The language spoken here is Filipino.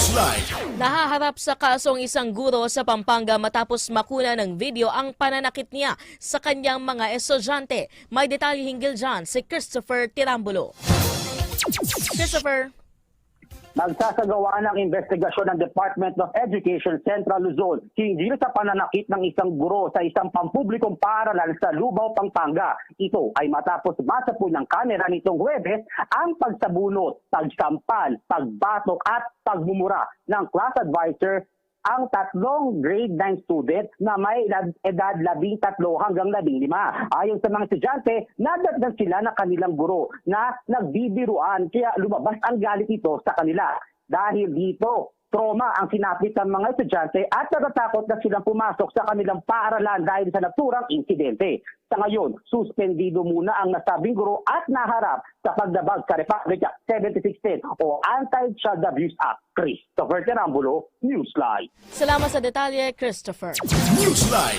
Newsline. Nahaharap sa kasong isang guro sa Pampanga matapos makuna ng video ang pananakit niya sa kanyang mga estudyante. May detalye hinggil dyan si Christopher Tirambulo. Christopher. Nagsasagawa ng investigasyon ng Department of Education Central Luzon hinggil sa pananakit ng isang guro sa isang pampublikong paaralan sa Lubao, Pampanga. Ito ay matapos masapoy ng kamera nitong Huwebes ang pagsabunot, pagsampal, pagbatok at pagmumura ng class advisor ang tatlong grade 9 student na may edad, edad 13 hanggang 15. Ayon sa mga estudyante, nadatnan sila ng kanilang guro na nagbibiruan kaya lumabas ang galit ito sa kanila. Dahil dito, trauma ang sinapit ng mga estudyante at natatakot na silang pumasok sa kanilang paaralan dahil sa naturang insidente. Sa ngayon, suspendido muna ang nasabing guro at naharap sa pagdabag sa Republic Act 7610 o Anti-Child Abuse Act. Christopher Terambulo, Newsline. Salamat sa detalye, Christopher. Newsline.